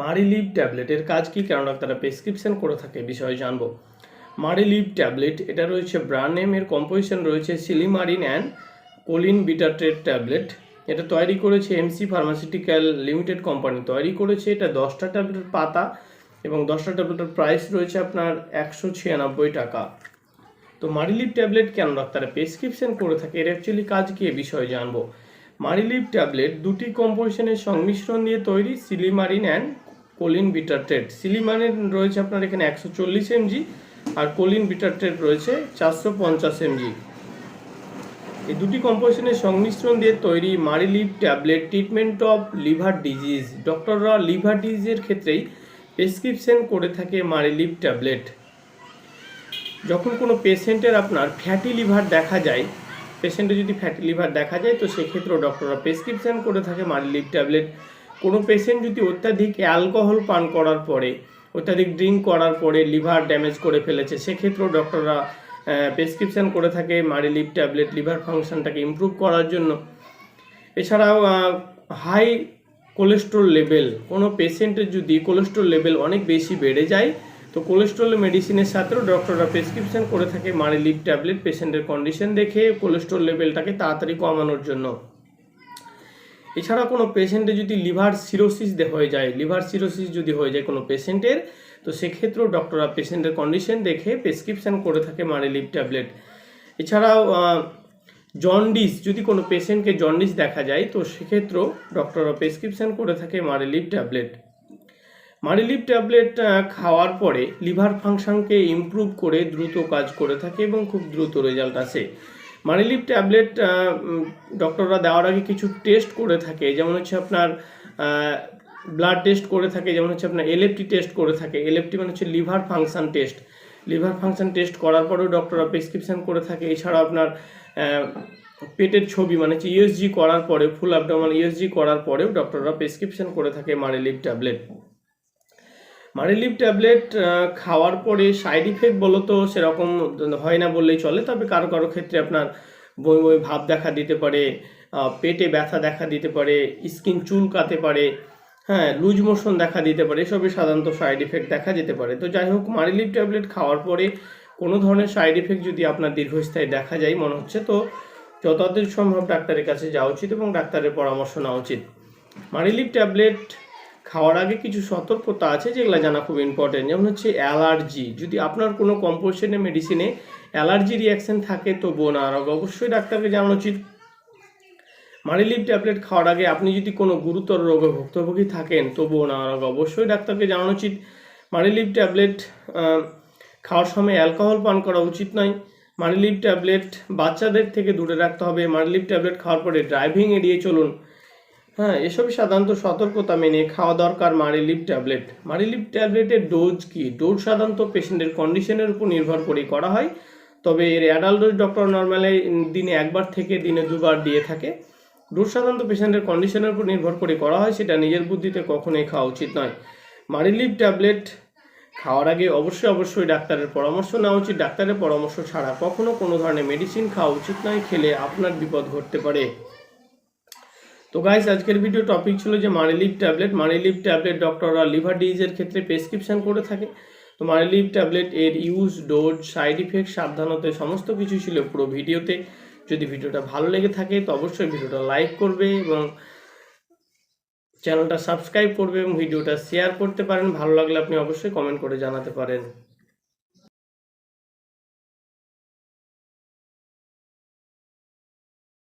মারিলিভ ট্যাবলেটের কাজ কী? কেন ডাক্তাররা প্রেসক্রিপশন করে থাকে বিষয়ে জানব। মারিলিভ ট্যাবলেট, এটা রয়েছে ব্র্যান্ড নেম, এর কম্পোজিশন রয়েছে silymarin and choline bitartrate tablet. এটা তৈরি করেছে এমসি ফার্মাসিউটিক্যাল লিমিটেড কোম্পানি। তৈরি করেছে এটা দশটা ট্যাবলেটের পাতা এবং দশটা ট্যাবলেটের প্রাইস রয়েছে আপনার একশো ছিয়ানব্বই টাকা। তো মারিলিভ ট্যাবলেট কেন ডাক্তারা প্রেসক্রিপশন করে থাকে, এর অ্যাকচুয়ালি কাজ কী, এ বিষয়ে জানব। মারিলিভ ট্যাবলেট দুটি কম্পোজিশনের সংমিশ্রণ দিয়ে তৈরি silymarin and choline bitartrate silymarin রয়েছে আপনার এখানে একশো চল্লিশ এমজি আর কোলিন বিটারটেট রয়েছে চারশো পঞ্চাশ এমজি। এই দুটি কম্পোজিশনের সংমিশ্রণ দিয়ে তৈরি Mariliv tablet, treatment of liver disease. ডক্টররা liver ডিজিজের ক্ষেত্রেই প্রেসক্রিপশন করে থাকে মারিলিভ ট্যাবলেট। যখন কোনো পেশেন্টের আপনার ফ্যাটি লিভার দেখা যায় পেশেন্টের যদি ফ্যাটি লিভার দেখা যায়, তো সেক্ষেত্রেও ডক্টররা প্রেসক্রিপশন করে থাকে মারিলিভ ট্যাবলেট। কোনো পেশেন্ট যদি অত্যাধিক অ্যালকোহল পান করার পরে, অত্যাধিক ড্রিঙ্ক করার পরে লিভার ড্যামেজ করে ফেলেছে, সেক্ষেত্রেও ডক্টররা প্রেসক্রিপশন করে থাকে মারিলিভ ট্যাবলেট লিভার ফাংশনটাকে ইমপ্রুভ করার জন্য। এছাড়াও হাই কোলেস্ট্রল লেভেল কোনো পেশেন্টের যদি কোলেস্ট্রল লেভেল অনেক বেশি বেড়ে যায়, তো কোলেস্ট্রল মেডিসিনের সাথেও ডক্টররা প্রেসক্রিপশন করে থাকে মারিলিভ ট্যাবলেট পেশেন্টের কন্ডিশন দেখে কোলেস্ট্রল লেভেলটাকে তাড়াতাড়ি কমানোর জন্য। এছাড়া কোনো পেশেন্টে যদি লিভার সিরোসিস হয়ে যায়, লিভার সিরোসিস যদি হয়ে যায় কোনো পেশেন্টের, তো সেক্ষেত্রেও ডক্টররা পেশেন্টের কন্ডিশন দেখে প্রেসক্রিপশন করে থাকে মারিলিভ ট্যাবলেট। এছাড়াও জন্ডিস যদি কোনো পেশেন্টকে জন্ডিস দেখা যায়, তো সেক্ষেত্রেও ডক্টররা প্রেসক্রিপশন করে থাকে মারিলিভ ট্যাবলেট। মারিলিভ ট্যাবলেট খাওয়ার পরে লিভার ফাংশনকে ইমপ্রুভ করে দ্রুত কাজ করে থাকে এবং খুব দ্রুত রেজাল্ট আসে। মারিলিভ ট্যাবলেট ডক্টররা দেওয়ার আগে কিছু টেস্ট করে থাকে, যেমন হচ্ছে আপনার ব্লাড টেস্ট করে থাকে, যেমন হচ্ছে আপনার এলএফটি টেস্ট করে থাকে। এলএফটি মানে হচ্ছে liver function test liver function test করার পরেও ডক্টররা প্রেসক্রিপশন করে থাকে। এছাড়াও আপনার পেটের ছবি মানে হচ্ছে ইউএসজি করার পরে ফুল অ্যাবডোমাল ইউএসজি করার পরেও ডক্টররা প্রেসক্রিপশন করে থাকে মারিলিভ ট্যাবলেট। মারিলিভ ট্যাবলেট খাওয়ার পরে সাইড ইফেক্ট বলো তো সেরকম হয় না বললেই চলে। তবে কারও কারও ক্ষেত্রে আপনার বই বই ভাব দেখা দিতে পারে পেটে ব্যথা দেখা দিতে পারে স্কিন চুলকাতে পারে হ্যাঁ লুজ মোশন দেখা দিতে পারে এসবই সাধারণত সাইড ইফেক্ট দেখা যেতে পারে। তো যাই হোক মারিলিভ ট্যাবলেট খাওয়ার পরে কোনো ধরনের সাইড ইফেক্ট যদি আপনার দীর্ঘস্থায়ী দেখা যায় মনে হচ্ছে, তো যতদিন সম্ভব ডাক্তারের কাছে যাওয়া উচিত এবং ডাক্তারের পরামর্শ নেওয়া উচিত। মারিলিভ ট্যাবলেট খাওয়ার আগে কিছু সতর্কতা আছে যেগুলো জানা খুব ইম্পর্টেন্ট যেমন হচ্ছে অ্যালার্জি। যদি আপনার কোনো কম্পোজিশনের মেডিসিনে অ্যালার্জি রিয়াকশন থাকে তো বোন আর অবশ্যই ডাক্তারকে জানানো উচিত মারিলিভ ট্যাবলেট খাওয়ার আগে আপনি যদি কোনো গুরুতর রোগে ভুক্তভোগী থাকেন, তবুও না। অবশ্যই ডাক্তারকে জানানো উচিত মারিলিভ ট্যাবলেট খাওয়ার সময় অ্যালকোহল পান করা উচিত নয়। মারিলিভ ট্যাবলেট বাচ্চাদের থেকে দূরে রাখতে হবে। মারিলিভ ট্যাবলেট খাওয়ার পরে ড্রাইভিং এড়িয়ে চলুন। হ্যাঁ এসবই সাধারণত সতর্কতা মেনে খাওয়া দরকার মারিলিভ ট্যাবলেট। মারিলিভ ট্যাবলেটের ডোজ কি? ডোজ সাধারণত পেশেন্টের কন্ডিশনের উপর নির্ভর করেই করা হয়। তবে এর অ্যাডাল্ট ডোজ ডক্টর নর্মালি দিনে একবার থেকে দিনে দুবার দিয়ে থাকে। ডোজ সাধারণত পেশেন্টের কন্ডিশনের উপর নির্ভর করে করা হয়, সেটা নিজের বুদ্ধিতে কখনোই খাওয়া উচিত নয়। মারিলিভ ট্যাবলেট খাওয়ার আগে অবশ্যই অবশ্যই ডাক্তারের পরামর্শ নেওয়া উচিত। ডাক্তারের পরামর্শ ছাড়া কখনো কোনো ধরনের মেডিসিন খাওয়া উচিত নয়, খেলে আপনার বিপদ ঘটতে পারে। তো গাইস আজকের ভিডিও টপিক ছিল যে মারিলিভ ট্যাবলেট। মারিলিভ ট্যাবলেট ডক্টররা লিভার ডিজিজের ক্ষেত্রে প্রেসক্রিপশন করে থাকে। তো মারিলিভ ট্যাবলেট এর ইউজ ডোজ সাইড ইফেক্ট সাবধানতা সমস্ত কিছু ছিল পুরো ভিডিওতে যদি ভিডিওটা ভালো লেগে থাকে, তো অবশ্যই ভিডিওটা লাইক করবে এবং চ্যানেলটা সাবস্ক্রাইব করবে এবং ভিডিওটা শেয়ার করতে পারেন। ভালো লাগলে আপনি অবশ্যই কমেন্ট করে জানাতে পারেন।